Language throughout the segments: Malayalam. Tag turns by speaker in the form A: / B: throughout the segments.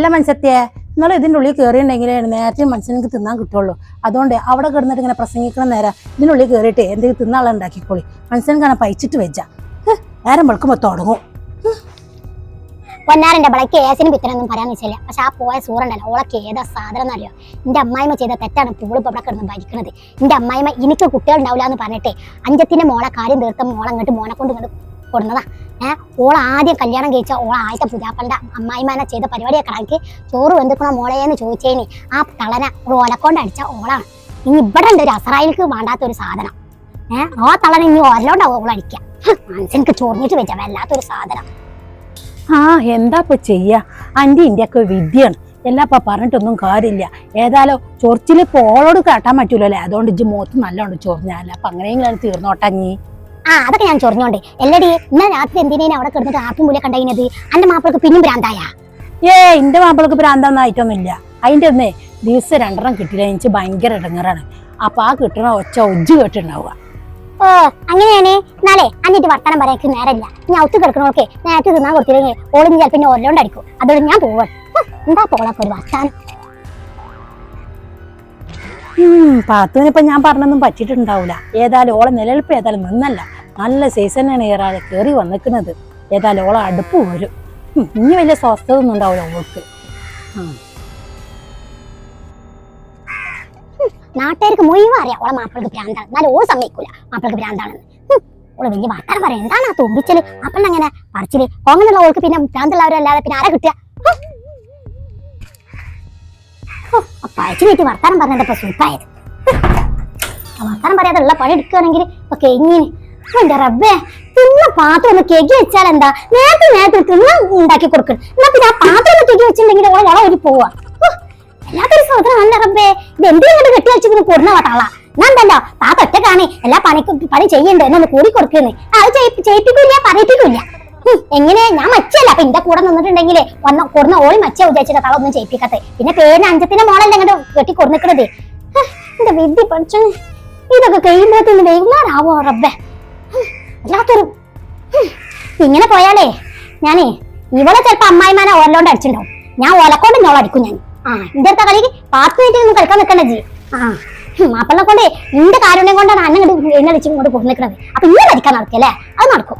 A: അല്ല മനുഷ്യത്തെ നിങ്ങൾ ഇതിന്റെ ഉള്ളിൽ കയറിയിട്ടുണ്ടെങ്കിൽ നേരത്തെ മനുഷ്യനെനിക്ക് തിന്നാൻ കിട്ടുള്ളൂ. അതുകൊണ്ട് അവിടെ കിടന്നിട്ട് ഇങ്ങനെ പ്രസംഗിക്കണ നേരം ഇതിന്റെ ഉള്ളിൽ കയറിയിട്ട് എന്തെങ്കിലും തിന്നാളെ ഉണ്ടാക്കിക്കോളി. മനുഷ്യൻക്കാണ് പഴിച്ചിട്ട് വെച്ച നേരം വെളുക്കുമ്പോൾ തുടങ്ങും.
B: പൊന്നാറിന്റെ ബളക്ക് കേസിന് പിത്തനൊന്നും പറയാന്ന് വെച്ചില്ല പക്ഷെ ആ പോയ സൂറുണ്ടല്ലോ ഓളൊക്കെ ഏതാ സാധനം എന്നറിയോ? എന്റെ അമ്മായിമ്മ ചെയ്ത തെറ്റാണ് പൂൾ അവിടെ ഇവിടെ കിടന്ന് ഭരിക്കുന്നത് എന്റെ അമ്മായിമ്മ എനിക്ക് കുട്ടികൾ ഉണ്ടാവില്ല എന്ന് പറഞ്ഞിട്ട് അഞ്ചത്തിന്റെ മോളെ കാര്യം തീർത്ത മോളെ അങ്ങോട്ട് മോനെ കൊണ്ട് ഇങ്ങോട്ട് കൊടുന്നതാ ഏഹ് ഓൾ ആദ്യം കല്യാണം കഴിച്ച ഓൾ ആദ്യത്തെ പുതിയാപ്പളുടെ അമ്മായിമാനെ ചെയ്ത പരിപാടിയൊക്കെ കണക്ക് ചോറ് വെന്തിക്കണ മോളേന്ന് ചോദിച്ചേനി. ആ തളന ഓലക്കൊണ്ട് അടിച്ച ഓളാണ്. ഇനി ഇവിടെ ഉണ്ട് ഒരു അസറായിലേക്ക് വേണ്ടാത്ത ഒരു സാധനം. ഏഹ് ആ തളന ഇനി ഓലോണ്ടാവും ഓളടിക്കുക മനസ്സിനക്ക് ചോറിഞ്ഞിട്ട് വെച്ച വല്ലാത്തൊരു സാധനം.
A: ആ എന്താ ഇപ്പൊ ചെയ്യാ? അന്റെ ഇന്ത്യ ഒക്കെ വിദ്യയാണ്. എല്ലാം ഇപ്പൊ പറഞ്ഞിട്ടൊന്നും കാര്യമില്ല. ഏതായാലും ചൊറിച്ചിൽ ഇപ്പൊ ഓളോട് കാട്ടാൻ പറ്റൂലല്ലേ? അതുകൊണ്ട് ഇജ്ജ് മുഖത്ത് നല്ലോണം ചൊറിഞ്ഞാല അപ്പൊ അങ്ങനെയെങ്കിലും അത് തീർന്നോട്ടഞ്ഞി
B: ആ അതൊക്കെ ഞാൻ ചൊറിഞ്ഞോണ്ട്. എല്ലടി ഇന്നലെ രാത്രി എന്തിനേനെ അവിടെ കിടന്നിട്ട് ആർക്കും മൂല കണ്ടതിനത് അന്റെ മാപ്പിളക്ക് പിന്നും ഭ്രാന്തായ.
A: ഏ എന്റെ മാപ്പിളക്ക് ഭ്രാന്താന്നായിട്ടൊന്നുമില്ല അതിന്റെ ഒന്നേ ദിവസം രണ്ടെണ്ണം കിട്ടില്ല എനിക്ക് ഭയങ്കര ഇടങ്ങറാണ്. അപ്പൊ ആ കിട്ടണ ഒച്ച ഒജ്ജ് കേട്ടിട്ടുണ്ടാവുക.
B: ഓ അങ്ങനെയാണേ. നാളെ അന്നിട്ട് വർത്താനം പറയാക്ക് നേരമില്ല. ഞാൻ ഒത്തു കിടക്കണോക്കെ നേരത്തെ തിന്നാൻ കൊടുത്തില്ലെങ്കിൽ ഓളിന് ചിലപ്പോൾ പിന്നെ ഒല്ലോണ്ട് അടിക്കും. അതോടെ ഞാൻ പോവാൻ എന്താ പോളൊക്കെ ഒരു വർത്താനം?
A: പാത്തുവിനിപ്പൊ ഞാൻ പറഞ്ഞൊന്നും പറ്റിയിട്ടുണ്ടാവില്ല ഏതായാലും ഓളെ നിലനിൽപ്പ് ഏതായാലും നിന്നല്ല. നല്ല സീസൺ തന്നെയാണ് ഏറാതെ കയറി വന്നിക്കുന്നത് ഏതായാലും ഓളെ അടുപ്പ് വരും. ഇനി വലിയ സ്വസ്ഥത ഒന്നും ഉണ്ടാവില്ല ഓൾക്ക്
B: നാട്ടുകാർക്ക് മുഴുവൻ അറിയാം ഓളെ മാപ്പിളക്ക് ഭ്രാന്താണ്. എന്നാലും ഓ സമ്മതിക്കൂല. മാപ്പിളക്ക് ഭ്രാന്താണെന്ന്. ഓളെ വലിയ വർത്താനം പറയാം. എന്താണ് ആ തുമ്പിച്ചൽ? അപ്പം അങ്ങനെ പറിച്ചിൽ. കോങ്ങനുള്ള ഓൾക്ക് പിന്നെ ഭ്രാന്തുള്ളവരല്ലാതെ പിന്നെ ആരെ കിട്ടുക? പഴച്ചു നീട്ടി വർത്താനം പറഞ്ഞിട്ട് സൂപ്പായത് വർത്താനം പറയാതെ ഉള്ള പണി എടുക്കുകയാണെങ്കിൽ ഇപ്പൊ കെങ്ങിന് എന്റെ റബ്ബേ തിന്ന പാത്രം ഒന്ന് കെകി വെച്ചാൽ എന്താ? നേരത്തെ നേരത്തെ തിന്ന ഉണ്ടാക്കി കൊടുക്കും. എന്നാ പിന്നെ ആ പാത്രം ഒന്ന് കെകി വെച്ചിട്ടുണ്ടെങ്കിൽ ഓളെ വള ഒരു പോവാ എല്ലാത്തൊരു വല്ലാത്തൊരു സഹോദരൻ റബ്ബേ. ഇത് എന്തിനാണ് കെട്ടി വെച്ചിട്ട് കൊടുന്ന വട്ടാള ഞാൻ എന്തല്ലോ താത്ത ഒറ്റക്കാണ്. എല്ലാ പണിക്കും പണി ചെയ്യണ്ട്? എന്നൊന്ന് കൂടി കൊടുക്കുന്നേ. അത് ചെയ്യിപ്പി- ചെയ്യിപ്പിക്കൂല പറയിപ്പിക്കൂല എങ്ങനെ? ഞാൻ മച്ചല്ല അപ്പൊ എന്റെ കൂടെ നിന്നിട്ടുണ്ടെങ്കിലേ വന്ന കൊടുന്ന ഓളി മച്ച വിചാരിച്ചിട്ട് തള ഒന്നും ചെയ്യിപ്പിക്കാത്തെ. പിന്നെ പേരിന് അഞ്ചത്തിന്റെ മോളല്ലേ അങ്ങോട്ട് കെട്ടി കൊടുന്നിക്കണതേ. എന്റെ വിദ്യ പഠിച്ചു ഇതൊക്കെ കഴിയുമ്പോഴത്തേന് വൈകുന്നേരമാവോ റബ്ബേ? വല്ലാത്തൊരു ഇങ്ങനെ പോയാലേ ഞാനേ ഇവളെ ചിലപ്പോ അമ്മായിമാനെ ഓരലോണ്ട് അടിച്ചിട്ടുണ്ടാവും. ഞാൻ ഓലക്കൊണ്ട് ഇന്നോളം അടിക്കും ഞാൻ. ആ എന്റെ അടുത്ത കളിക്ക് പാത്ത് വീട്ടിൽ കളിക്കാൻ നിൽക്കണ്ട ജി ആ മാപ്പിളെ കൊണ്ടേ നിന്റെ കാരുണ്യം കൊണ്ടാണ് അന്നെ ഇങ്ങോട്ട് എണ്ണടിച്ച് ഇങ്ങോട്ട് കൊടുന്നിക്കണത് അപ്പൊ ഇങ്ങനെ അടിക്കാൻ നടക്കല്ലേ അത് നടക്കും.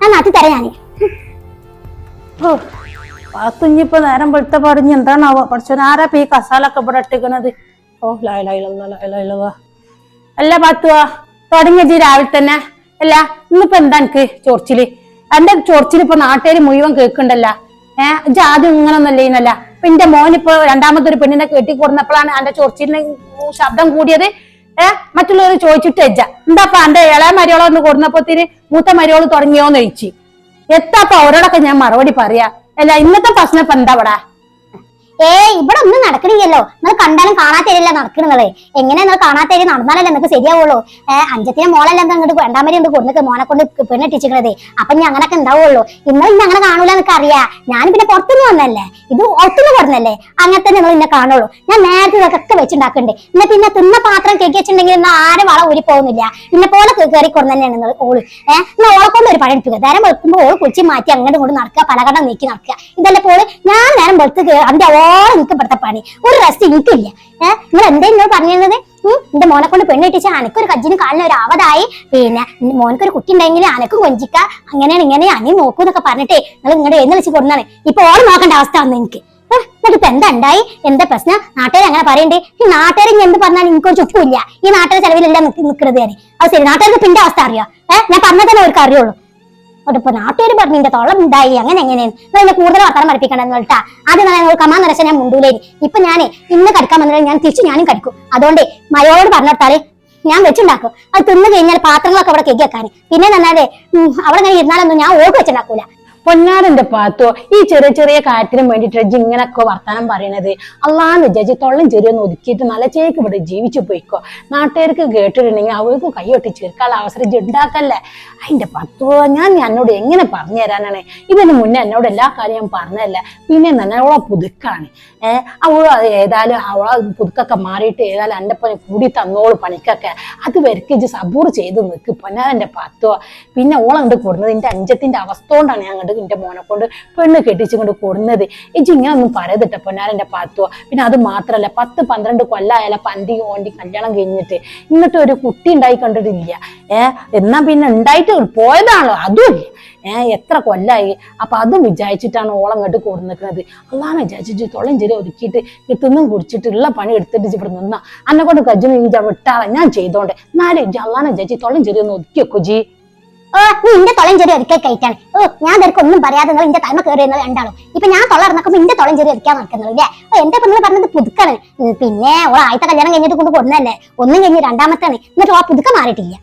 B: ഞാൻ നാട്ടി തരാം ഞാൻ
A: ഓ. പാത്തുഞ്ഞിപ്പോ നേരം വെളുത്ത പടിഞ്ഞ് എന്താണാവോ? പഠിച്ചോ ആരാ ഈ കസാലൊക്കെ ഇവിടെ ഇട്ടിക്കണത് ഓ ലായ ലായ അല്ല പാത്തുവാ തുടങ്ങിയത് രാവിലെ തന്നെ. അല്ല ഇന്നിപ്പോ എന്താ എനിക്ക് ചൊറിച്ചിൽ എന്റെ ചോർച്ചിൽ ഇപ്പൊ നാട്ടുകാർ മുഴുവൻ കേൾക്കണ്ടല്ല? ഏഹ് ഇജ് ആദ്യം ഇങ്ങനൊന്നല്ല ഇന്നല്ല ഇപ്പൊ എന്റെ രണ്ടാമത്തെ ഒരു പെണ്ണിനെ കെട്ടി കൊടുന്നപ്പോഴാണ് എന്റെ ചൊറിച്ചിലിന് ശബ്ദം കൂടിയത്. ഏഹ് മറ്റുള്ളവർ ചോദിച്ചിട്ട് വെച്ച എന്താപ്പാ എന്റെ ഇളയ മരിയോളം ഒന്ന് കൊടുന്നപ്പോത്തിന് മൂത്ത മരിയോൾ തുടങ്ങിയോന്ന് ചോദിച്ചു. എത്താപ്പ അവരോടൊക്കെ ഞാൻ മറുപടി പറയാ? അല്ല ഇന്നത്തെ പ്രശ്നം ഇപ്പൊ എന്താ ഇവിടെ?
B: ഏ ഇവിടെ ഒന്നും നടക്കണില്ലല്ലോ. നിങ്ങൾ കണ്ടാലും കാണാത്തരില്ല നടക്കണത് എങ്ങനെ നിങ്ങൾ കാണാത്തരി നടന്നാലല്ലേ നിങ്ങൾക്ക് ശരിയാവുള്ളൂ? ഏഹ് അഞ്ചത്തിന് മോളല്ലേ എന്താ ഇങ്ങോട്ട് വേണ്ടാമരി ഉണ്ട് കൊടുക്ക് മോനെ കൊണ്ട് പെണ്ണിട്ടിച്ചിക്കണത്. അപ്പൊ ഞാൻ അങ്ങനൊക്കെ ഉണ്ടാവുള്ളൂ. ഇന്ന് ഇന്ന് അങ്ങനെ കാണൂല എന്നൊക്കെ അറിയാം ഞാൻ പിന്നെ പുറത്തുനിന്ന് വന്നല്ലേ? ഇത് പുറത്തുനിന്ന് പറഞ്ഞല്ലേ അങ്ങനെ തന്നെ നിങ്ങൾ ഇന്നെ കാണുള്ളൂ. ഞാൻ നേരത്തെ ഇതൊക്കെ വെച്ചുണ്ടാക്കണ്ടേ. ഇന്ന പിന്നെ തിന്ന പാത്രം കേക്ക് വെച്ചിട്ടുണ്ടെങ്കിൽ ഇന്ന് ആരും വള ഊരി പോകുന്നില്ല. ഇന്നെ പോലെ കയറി കൊടുന്ന് തന്നെയാണ് നിങ്ങൾ ഓൾ? ഏഹ് ഇന്ന് ഓളെ കൊണ്ട് ഒരു പണി എടുക്കുക നേരം വെക്കുമ്പോൾ ഓൾ കുളിച്ച് മാറ്റി അങ്ങോട്ടും കൊണ്ട് നടക്കുക പലകടം നീക്കി നടക്കുക. ഇതല്ലേ പോൾ? ഞാൻ നേരം വെളുത്ത് അതിന്റെ ഓളം എനിക്ക് ഇവിടുത്തെ പണി ഒരു റെസ്റ്റ് എനിക്കില്ല. ഏഹ് നിങ്ങൾ എന്താ എന്നോട് പറഞ്ഞിരുന്നത് എന്റെ മോനെ കൊണ്ട് പെണ്ണ് പെണ്ണിട്ടിച്ച് ഒരു കജ്ജിന് കാലിന് ഒരു ആവതായി പിന്നെ മോനക്കൊരു കുട്ടി ഉണ്ടെങ്കിൽ അനക്കും കൊഞ്ചിക്ക. അങ്ങനെയാണ് ഇങ്ങനെ അനി നോക്കൂ എന്നൊക്കെ പറഞ്ഞിട്ടേ നിങ്ങൾ ഇങ്ങോട്ട് എന്ന് വെച്ച് കൊടുന്നാണ് ഇപ്പൊ ഓൾ നോക്കേണ്ട അവസ്ഥ വന്നു എനിക്ക്. എന്നിട്ട് ഇപ്പൊ എന്താ ഉണ്ടായി? എന്താ പ്രശ്നം? നാട്ടുകാർ അങ്ങനെ പറയണ്ടേ. ഈ നാട്ടുകാർ ഇനി എന്ത് പറഞ്ഞാലും എനിക്കൊരു ചുറ്റുമില്ല ഈ നാട്ടുകാർ ചെലവിലല്ല നിൽക്കുന്നത് തന്നെ അത് ശരി. നാട്ടുകാർക്ക് അവസ്ഥ അറിയോ? ഏഹ് ഞാൻ പറഞ്ഞതന്നെ അവർക്ക് അറിയുള്ളൂ. അതിപ്പോ നാട്ടുകാർ പറഞ്ഞു നിന്റെ തൊള്ളം ഉണ്ടായി അങ്ങനെ എങ്ങനെയാണ് എന്നെ കൂടുതൽ വർത്തമാനം പഠിപ്പിക്കണം കേട്ടാ ആദ്യം ഞങ്ങൾ കമാൻ നിറച്ച ഞാൻ മുണ്ടൂലേരി ഇപ്പൊ ഞാൻ ഇന്ന് കടിക്കാൻ വന്നാൽ ഞാൻ തിരിച്ചു ഞാനും കടിക്കും. അതുകൊണ്ട് മയോട് പറഞ്ഞിട്ടാൽ ഞാൻ വെച്ചുണ്ടാക്കും. അത് തിന്നു കഴിഞ്ഞാൽ പാത്രങ്ങളൊക്കെ അവിടെ കെക്കി വെക്കാൻ പിന്നെ നന്നാലേ അവിടെ ഇങ്ങനെ ഇരുന്നാലൊന്നും ഞാൻ ഓർക്ക് വെച്ചുണ്ടാക്കൂല.
A: പൊന്നാരന്റെ പാത്തോ? ഈ ചെറിയ ചെറിയ കാര്യത്തിനും വേണ്ടിട്ട് ജി ഇങ്ങനൊക്കെ വർത്താനം പറയണത്. അള്ളാന്ന് വിചാരിച്ച് തൊള്ളം ചെറിയൊന്ന് ഒതുക്കിയിട്ട് നല്ല ചേക്ക് ഇവിടെ ജീവിച്ചു പോയിക്കോ. നാട്ടുകാർക്ക് കേട്ടിട്ടുണ്ടെങ്കിൽ അവർക്കും കൈയൊട്ടി ചേർക്കാനുള്ള അവസരം ഉണ്ടാക്കല്ലേ? അതിന്റെ പത്തോ? ഞാൻ എന്നോട് എങ്ങനെ പറഞ്ഞു തരാനാണ് ഇതിന് മുന്നേ എന്നോട് എല്ലാ കാര്യം ഞാൻ പറഞ്ഞതല്ല? പിന്നെ നല്ലോളം പുതുക്കാണ്. അവൾ ഏതായാലും അവളെ പുതുക്കൊക്കെ മാറിയിട്ട് ഏതായാലും എന്റെ പണി കൂടി തന്നോളൂ പണിക്കൊക്കെ. അത് വരയ്ക്ക് ഇജ്ജ് സബൂർ ചെയ്ത് നിൽക്ക് പൊന്നാരന്റെ പത്തോ പിന്നെ ഓളങ്ങോട്ട് കൂടുന്നത് എന്റെ അഞ്ചത്തിന്റെ അവസ്ഥ കൊണ്ടാണ് ഞാൻ അങ്ങോട്ട് എന്റെ മോനെ കൊണ്ട് പെണ്ണ് കെട്ടിച്ചുകൊണ്ട് കൊടുന്നത്. ഇജ്ജ് ഇങ്ങനെ ഒന്നും പറയതിട്ട പൊന്നാരെന്റെ പത്തോ പിന്നെ അത് മാത്രമല്ല പത്ത് പന്ത്രണ്ട് കൊല്ലായാലും പന്തി ഓണ്ടി കല്യാണം കഴിഞ്ഞിട്ട് എന്നിട്ട് ഒരു കുട്ടി ഉണ്ടായി കണ്ടിട്ടില്ല. ഏ എന്നാ പിന്നെ ഉണ്ടായിട്ട് പോയതാണല്ലോ അതുമില്ല ഏഹ് എത്ര കൊല്ലായി? അപ്പൊ അതും വിചാരിച്ചിട്ടാണ് ഓളം കണ്ട് നിൽക്കുന്നത് അള്ളാനെ വിചാരിച്ചിട്ട് തൊള്ളം ചെറിയ ഒതുക്കിയിട്ട് തിന്നും കുടിച്ചിട്ട് ഉള്ള പണി എടുത്തിട്ട് ഇവിടെ നിന്നാ. അന്നെ കൊണ്ട് കജ്ജിന് ഇജ്ജ വിട്ടാളെ ഞാൻ ചെയ്തോണ്ട്. എന്നാലും ഇജ്ജ് അള്ളാനെ വിചാരിച്ച് തൊള്ളം ചെറിയ ഒന്ന് ഒതുക്കി വെക്കോ ജി
B: ഓ നീ ഇന്റെ തൊളം ചെറിയ ഒരിക്കൽ കഴിക്കാണ് ഓ ഞാൻ നിനക്ക് ഒന്നും പറയാതെ നിങ്ങൾ ഇന്റെ തലമ കയറി എന്നത് രണ്ടാളും. ഇപ്പൊ ഞാൻ തൊള്ള ഇറന്നപ്പോ ഇന്റെ തൊളം ചെറിയ ഒതുക്കാൻ നടക്കുന്നത് അല്ലേ ഓ എന്റെ നിങ്ങൾ പറഞ്ഞത് പുതുക്കാണ്. പിന്നെ ഓ ആദ്യത്തെ കല്യാണം കഴിഞ്ഞിട്ട് കൊണ്ട് കൊടുന്നല്ലേ ഒന്നും കഴിഞ്ഞ് രണ്ടാമത്താണ് എന്നിട്ട് ആ പുതുക്ക മാറിയിട്ടില്ല.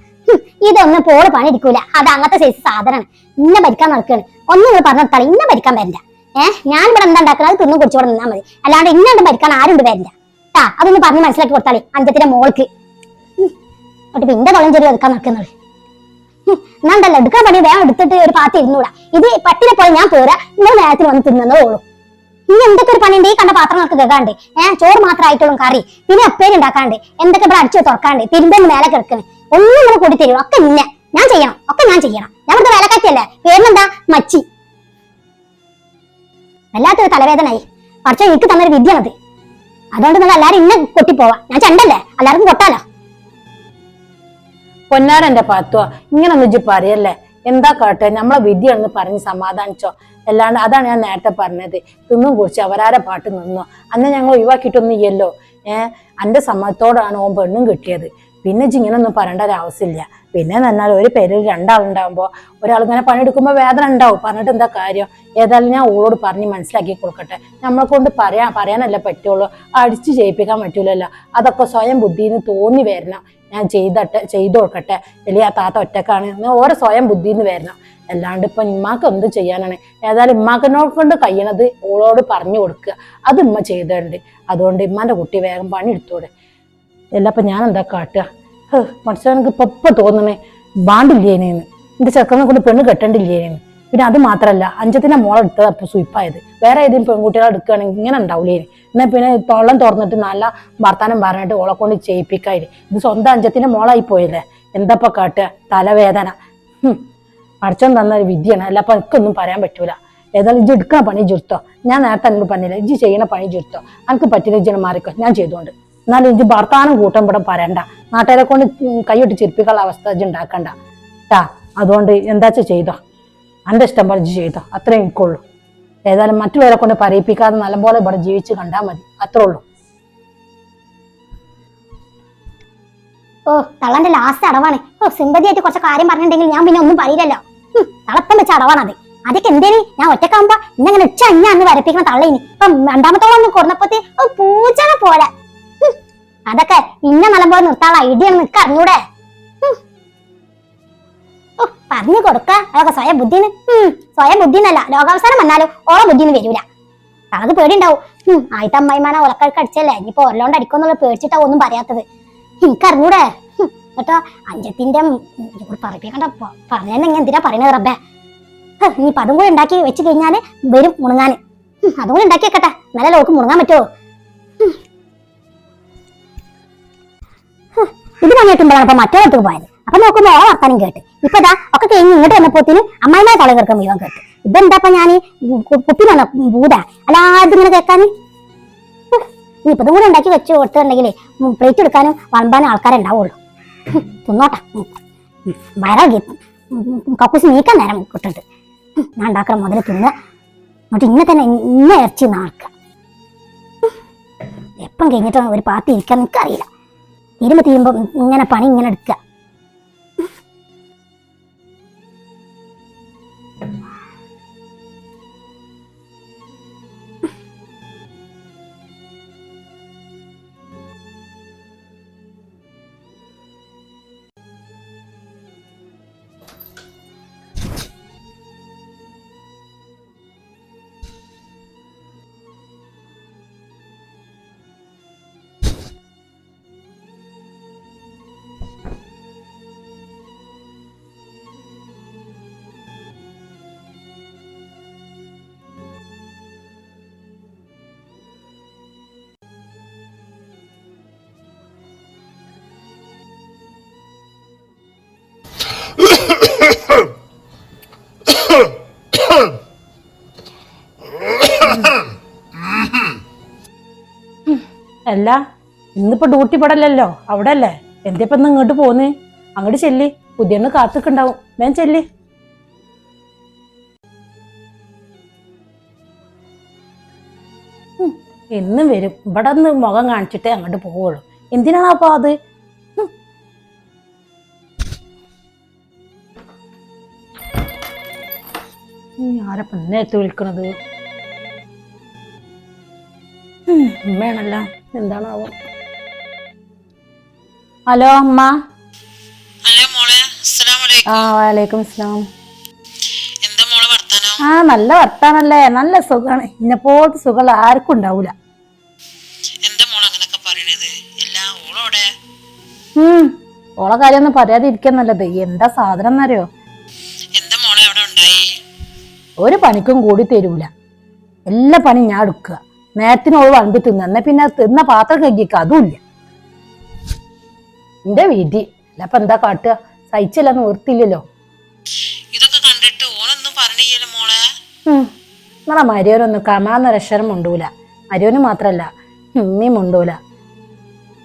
B: ഇതൊന്നും പോൾ പണിയെടുക്കൂല. അത് അങ്ങനത്തെ സൈസ് സാധനമാണ് ഇന്നെ ഭരിക്കാൻ നടക്കുകയാണ് ഒന്നും നിങ്ങൾ പറഞ്ഞിട്ടാണ് ഇന്നെ ഭരിക്കാൻ വരില്ല. ഏഹ് ഞാൻ ഇവിടെ എന്താ ഉണ്ടാക്കുന്നത് തിന്നും കുടിച്ചോടെ ഇവിടെ നിന്നാ മതി. അല്ലാണ്ട് ഇന്നെ ഭരിക്കാൻ ആരും വരില്ല. ട്ടാ അതൊന്ന് പറഞ്ഞ് മനസ്സിലാക്കി കൊടുത്താളി അഞ്ചത്തിന്റെ മോൾക്ക്. എന്നിട്ട് ഇന്റെ തൊളം ചെറിയ എടുക്കാൻ നടക്കുന്നത് എന്നാണ്ടല്ലോ എടുക്കാൻ പണി വേഗം എടുത്തിട്ട് ഒരു പാത്തി ഇരുന്നൂടാ. ഇത് പട്ടിനെ പോലെ ഞാൻ പോരാ നിങ്ങൾ നേരത്തിന് വന്ന് തിന്നതേ ഉള്ളൂ. ഇനി എന്തൊക്കെ ഒരു പണിയുണ്ട്? ഈ കണ്ട പാത്രങ്ങൾക്ക് കേൾക്കാണ്ട്. ഏഹ് ചോറ് മാത്രമായിട്ടുള്ള കറി. പിന്നെ അപ്പേരി ഉണ്ടാക്കാണ്ട്. എന്തൊക്കെ ഇവിടെ അടിച്ചു തുറക്കാണ്ട്. തിരുമ്പെന്ന് മേലെ കിടക്കണ്. ഒന്നും നിങ്ങൾ കൂടി തരും ഒക്കെ നിന്നെ. ഞാൻ ചെയ്യണം. ഒക്കെ ഞാൻ ചെയ്യണം. ഞാൻ ഇവിടുത്തെ വേലക്കാറ്റിയല്ലേ പേരിനെന്താ? മച്ചി. വല്ലാത്തൊരു തലവേദനായി പക്ഷെ എനിക്ക് തന്നൊരു വിദ്യയാണത്. അതുകൊണ്ട് നിങ്ങൾ എല്ലാരും ഇന്നെ കൊട്ടിപ്പോവാ. ഞാൻ ചണ്ടല്ലേ? എല്ലാവർക്കും കൊട്ടാലോ?
A: പൊന്നാരന്റെ പാത്തുവോ. ഇങ്ങനെ ഒന്നിച്ച് പറയല്ലേ? എന്താ കാട്ടെ? നമ്മളെ വിദ്യ വിധിയാണെന്ന് പറഞ്ഞ് സമാധാനിച്ചോ? അല്ലാണ്ട് അതാണ് ഞാൻ നേരത്തെ പറഞ്ഞത്. തിന്നും കുറിച്ച് അവരാരെ പാട്ട് നിന്നോ? അന്ന് ഞങ്ങൾ ഒഴിവാക്കിയിട്ടൊന്നും ഇല്ലല്ലോ. ഏഹ് അന്റെ സമ്മതത്തോടാണ് ഓൻ പെണ്ണും കിട്ടിയത്. പിന്നെ ജിങ്ങനെ ഒന്നും പറയേണ്ട ഒരു ആവശ്യമില്ല. പിന്നെ എന്നാൽ ഒരു പേരിൽ രണ്ടാളുണ്ടാകുമ്പോൾ ഒരാൾ ഇങ്ങനെ പണിയെടുക്കുമ്പോൾ വേദന ഉണ്ടാവും. പറഞ്ഞിട്ട് എന്താ കാര്യം? ഏതായാലും ഞാൻ ഓളോട് പറഞ്ഞ് മനസ്സിലാക്കി കൊടുക്കട്ടെ. നമ്മളെ കൊണ്ട് പറയാൻ പറയാനല്ല പറ്റുള്ളൂ. അടിച്ച് ചെയ്യിപ്പിക്കാൻ പറ്റൂലല്ലോ. അതൊക്കെ സ്വയം ബുദ്ധിന്ന് തോന്നി വരണം. ഞാൻ ചെയ്തട്ടെ ചെയ്തു കൊടുക്കട്ടെ. വലിയ ആ താത്ത ഒറ്റക്കാണ്. ഓരോ സ്വയം ബുദ്ധിന്ന് വരണം. അല്ലാണ്ട് ഇപ്പം ഇമ്മാക്ക് എന്ത് ചെയ്യാനാണ്? ഏതായാലും ഇമ്മാക്കിനോട് കൊണ്ട് കഴിയണത് ഓളോട് പറഞ്ഞു കൊടുക്കുക. അത് ഇമ്മ ചെയ്തിട്ടുണ്ട് അതുകൊണ്ട് ഇമ്മാന്റെ കുട്ടി വേഗം പണി എടുത്തോടെ എല്ലപ്പം ഞാൻ എന്താ കാട്ടുക മനസ്സിലെനിക്ക് ഇപ്പൊ ഇപ്പൊ തോന്നണേ ബാണ്ടില്ലേനേന്ന് എന്റെ ചെറുക്കനെ കൊണ്ട് പെണ്ണ് കെട്ടണ്ടില്ലേനേന്ന് പിന്നെ അത് അഞ്ചത്തിന്റെ മോളെ എടുത്തത് അപ്പൊ സുയിപ്പായത് വേറെ ഏതെങ്കിലും പെൺകുട്ടികളെ എടുക്കുകയാണെങ്കിൽ ഇങ്ങനെ ഉണ്ടാവില്ലേന് എന്നാ പിന്നെ തൊള്ളം തുറന്നിട്ട് നല്ല വർത്താനം പറഞ്ഞിട്ട് ഓളെ കൊണ്ട് ചെയ്യിപ്പിക്കായി ഇത് സ്വന്തം അഞ്ചത്തിന്റെ മോളായി പോയില്ലേ. എന്താപ്പ കാട്ടുക തലവേദന. ഹും. പഠിച്ചോൻ തന്ന ഒരു വിദ്യയാണ്. അല്ല അപ്പം എനിക്കൊന്നും പറയാൻ പറ്റൂല. ഏതായാലും ഇജ്ജ് എടുക്കുന്ന പണി ചുരുത്തോ ഞാൻ നേരത്തെ എന്നോട് പറഞ്ഞില്ല ഇജ്ജ് ചെയ്യണ പണി ചുരുത്തോ എനിക്ക് പറ്റില്ല ഇജ്ജനെ മാറിക്കോ. ഞാൻ ചെയ്തോണ്ട്. എന്നാലും എനിക്ക് ഭർത്താനം കൂട്ടം ഇവിടെ പറയണ്ട. നാട്ടുകാരെ കൊണ്ട് കൈയൊട്ട് ചിരിപ്പിക്കാനുള്ള അവസ്ഥ ഉണ്ടാക്കണ്ട. ട്ടാ അതുകൊണ്ട് എന്താച്ചാ ചെയ്തോ? എന്റെ ഇഷ്ടം പോലെ ചെയ്തോ? അത്രേ എനിക്കുള്ളൂ. ഏതായാലും മറ്റുള്ളവരെ കൊണ്ട് പറയിപ്പിക്കാതെ നല്ലപോലെ ഇവിടെ ജീവിച്ച് കണ്ടാൽ മതി. അത്രേ ഉള്ളൂ.
B: ഓ തള്ളന്റെ ലാസ്റ്റ് അടവാണ്. ഓ സിമ്പതി ആയിട്ട് കുറച്ച് കാര്യം പറഞ്ഞിട്ടുണ്ടെങ്കിൽ ഞാൻ പിന്നെ ഒന്നും പറയില്ലല്ലോ. തളപ്പം വെച്ച അടവാണത് അതൊക്കെ എന്തേനി? ഞാൻ ഒറ്റക്കാകുമ്പോ ഇന്നങ്ങനെ ഉച്ച അഞ്ഞ അന്ന് വരപ്പിക്കണം തള്ളയിനി ഇപ്പൊ രണ്ടാമത്തോളം ഒന്ന് കൊറന്നപ്പോ പൂച്ചനെ പോലെ. അതൊക്കെ ഇന്ന നല്ലപോലെ നിർത്താനുള്ള ഐഡിയ നിനക്ക് അറിഞ്ഞൂടെ? പറഞ്ഞു കൊടുക്ക. അതൊക്കെ സ്വയം ബുദ്ധിന്ന്. സ്വയം ബുദ്ധിന്നല്ല. ലോകാവസാനം വന്നാലും ഓളെ ബുദ്ധിന്ന് വരൂല. തളക്ക് പേടിണ്ടാവും ഉണ്ടാവും ആദ്യത്തെ അമ്മായിമാനെ ഉലക്കൾക്ക് അടിച്ചല്ലേ? ഇനിയിപ്പോ ഒരലോണ്ട് അടിക്കുന്നുള്ള പേടിച്ചിട്ടാ ഒന്നും പറയാത്തത്. എനിക്കറിഞ്ഞൂടെ കേട്ടോ അഞ്ചത്തിന്റെ പറയിപ്പിക്കണ്ട പറഞ്ഞെന്നെ എന്തിനാ പറയണത് റബ്ബേ? ഇപ്പൊ അതും കൂടി ഉണ്ടാക്കി വെച്ച് കഴിഞ്ഞാൽ വരും മുണങ്ങാന് അതും കൂടി ഉണ്ടാക്കി വെക്കട്ടെ എന്നാലേ ലോക്ക് മുണങ്ങാൻ പറ്റുമോ ഇത് പണിയിട്ടുമ്പോഴാണ് അപ്പൊ മറ്റോടത്തേക്ക് പോയത്. അപ്പൊ നോക്കുമ്പോ ഓ വർത്താനം കേട്ട്. ഇപ്പൊ ഇതാ ഒക്കെ കഴിഞ്ഞ് ഇങ്ങോട്ട് വന്നപ്പോത്തിന് അമ്മായിമാരെ തള കേൾക്കാൻ മുഴുവൻ കേട്ട്. ഇതെന്താ ഞാൻ വന്ന ഭൂത അല്ലാതെ ഇങ്ങനെ കേൾക്കാൻ നീ ഇതും കൂടെ ഉണ്ടാക്കി വെച്ച് കൊടുത്തിട്ടുണ്ടെങ്കിലേ പ്ലേറ്റ് എടുക്കാനും വളമ്പാനും ആൾക്കാരെ ഉണ്ടാവുള്ളൂ. ഹും, തിന്നോട്ടെ. വയറാകി കക്കൂസ് നീക്കാൻ നേരം കിട്ടുന്നുണ്ട് ഞാൻ ഉണ്ടാക്കണ മുതൽ തിന്നുക എന്നിട്ട് ഇങ്ങനെ തന്നെ ഇന്ന ഇറച്ചി നാക്കുക എപ്പം കഴിഞ്ഞിട്ടാണ് ഒരു പാത്തി ഇരിക്കാൻ എനിക്കറിയില്ല. തീരുമ്പോ തീയുമ്പോൾ ഇങ്ങനെ പണി ഇങ്ങനെ എടുക്കുക.
A: അല്ല ഇന്നിപ്പോ ഡ്യൂട്ടി പടല്ലല്ലോ അവിടെ അല്ലേ എന്തേ ഇപ്പൊ ഇന്ന് ഇങ്ങോട്ട് പോന്ന്? അങ്ങോട്ട് ചെല്ലി പുതിയ കാത്തുക്കുണ്ടാവും. വേൻ ചെല്ലി. എന്നും വരും. ഇവിടെ നിന്ന് മുഖം കാണിച്ചിട്ടേ അങ്ങോട്ട് പോവുള്ളൂ. എന്തിനാണ് അപ്പൊ അത്? ആരപ്പ നേരത്തെ വിളിക്കണത്? എന്താണാവോ? ഹലോ അമ്മ. ആ വാലേക്കും സ്ലാം നല്ല വർത്താനല്ലേ? നല്ല സുഖാണ്. ഇന്നെപ്പോലത്തെ സുഖമുള്ള ആർക്കും ഉണ്ടാവൂല. ഓളെ കാര്യമൊന്നും പറയാതിരിക്കാൻ നല്ലത് എന്താ സാധനം എന്നറിയോ? ഒരു പണിക്കും കൂടി തരൂല. എല്ലാ പണിയും ഞാൻ എടുക്കുക. നേരത്തിന് ഓൾ വണ്ടി തിന്ന. എന്നാ പിന്നെ അത് തിന്ന പാത്രം കഴുകിക്ക അതുമില്ല എന്റെ വിധി. അല്ലപ്പൊ എന്താ കാട്ടുക? സഹിച്ചല്ല നിർത്തില്ലല്ലോ
C: ഇതൊക്കെ കണ്ടിട്ട് പറഞ്ഞില്ലല്ലോ മോളെ.
A: നമ്മളെ മരിയോനൊന്നും കമാന്ന രക്ഷരം മുണ്ടൂല. മരിയോന് മാത്രല്ല ഉമ്മയും മുണ്ടൂല.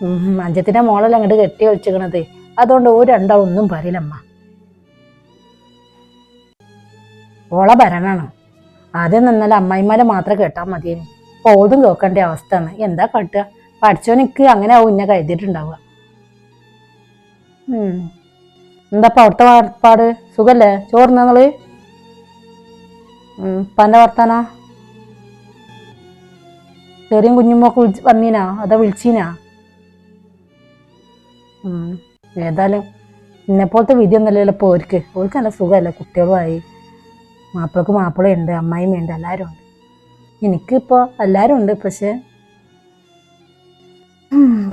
A: ഉം, അഞ്ചത്തിന്റെ മോളെല്ലാം അങ്ങോട്ട് കെട്ടി ഒളിച്ചിക്കണത് അതുകൊണ്ട് ഒരു രണ്ടോ ഒന്നും പറയില്ലമ്മ. ഓളെ ഭരണാണ് ആദ്യം നിന്നാലും അമ്മായിമാരെ മാത്രം കേട്ടാൽ മതിയേനി. ഓതും കേൾക്കേണ്ട അവസ്ഥയാണ്. എന്താ കാട്ടുക? പഠിച്ചോനിക്ക് അങ്ങനെ ആവും ഇന്നെ കരുതിയിട്ടുണ്ടാവുക. എന്താ അവിടുത്തെ പാട്? സുഖല്ലേ? ചോറുന്ന നിങ്ങൾ? പന്റെ വർത്താനാ? ചെറിയ കുഞ്ഞുമൊക്കെ വിളിച്ച് വന്നീനാ? അതാ വിളിച്ചീനാ? ഏതായാലും ഇന്നെപ്പോലത്തെ വിധിയൊന്നുമല്ലല്ലോ ഇപ്പോൾ ഓർക്ക്. ഓർക്ക് നല്ല സുഖമല്ലേ? കുട്ടികളുമായി. മാപ്പിളക്ക് മാപ്പിളയുണ്ട് അമ്മായിമ്മയുണ്ട് എല്ലാവരും ഉണ്ട് എനിക്കിപ്പോൾ എല്ലാവരും ഉണ്ട് പക്ഷേ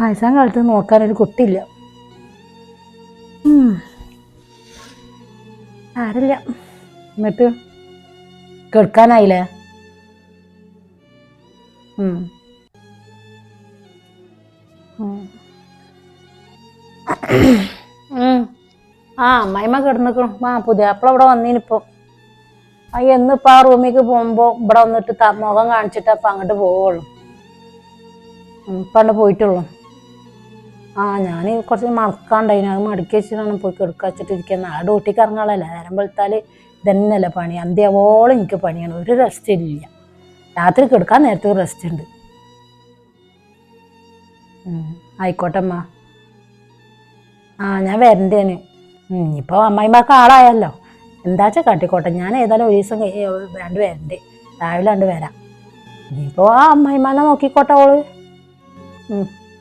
A: വയസ്സാം കാലത്ത് നോക്കാനൊരു കുട്ടിയില്ല. ആരില്ല. എന്നിട്ട് കേൾക്കാനായില്ലേ. ആ അമ്മായിമ്മ കിടന്നിക്കണം. ആ പുതിയ അപ്പള ഇവിടെ വന്നീനിപ്പോ. എന്നിപ്പോ ആ റൂമിലേക്ക് പോകുമ്പോ ഇവിടെ വന്നിട്ട് മുഖം കാണിച്ചിട്ട് അപ്പൊ അങ്ങോട്ട് പോവുള്ളൂ. ഇപ്പണ്ട് പോയിട്ടുള്ളൂ. ആ ഞാൻ കുറച്ച് മറക്കാണ്ടായിന് അത് മടക്കി വെച്ചിട്ടാണ് പോയി കെടുക്ക വെച്ചിട്ടിരിക്കുന്നത് ആ ഡ്യൂട്ടിക്ക് ഇറങ്ങാളല്ല നേരം വെളുത്താൽ ഇതന്നെയല്ല പണി. അന്ത്യവോളം എനിക്ക് പണിയാണ്. ഒരു റെസ്റ്റ് ഇല്ല. രാത്രി കിടക്കാൻ നേരത്തെ ഒരു റെസ്റ്റ് ഉണ്ട് ഉം, ആയിക്കോട്ടെ അമ്മ. ആ ഞാൻ വരണ്ടേന്. ഇനിയിപ്പോൾ അമ്മായിമാർക്ക് ആളായല്ലോ. എന്താച്ചാ കാട്ടിക്കോട്ടെ? ഞാൻ ഏതായാലും ഒരു ദിവസം വേണ്ട വരണ്ടേ രാവിലെ കണ്ട് വരാം ഇനിയിപ്പോൾ ആ അമ്മായിമാനെ നോക്കിക്കോട്ടെ ഓൾ.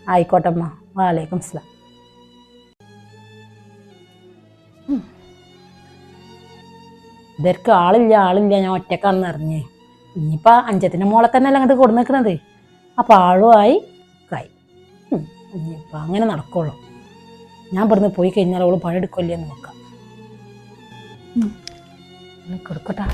A: ആയിക്കോട്ടെ അമ്മ. വാലേക്കും സ്ലാം ഇവർക്ക് ആളില്ല ആളില്ല. ഞാൻ ഒറ്റക്കാണെന്ന് അറിഞ്ഞേ. ഇനിയിപ്പോൾ അഞ്ചത്തിന്റെ മോളെ തന്നെ അല്ല അങ്ങോട്ട് കൊടു നിൽക്കുന്നത് അപ്പോൾ ആളുമായി കായി ഇനിയിപ്പോൾ അങ്ങനെ നടക്കുള്ളൂ. ഞാൻ ഇവിടുന്ന് പോയി കഴിഞ്ഞാൽ അവൾ പണിയെടുക്കില്ലേ നോക്കാം. ഉം. ഒന്ന് കൊടുക്കട്ടെ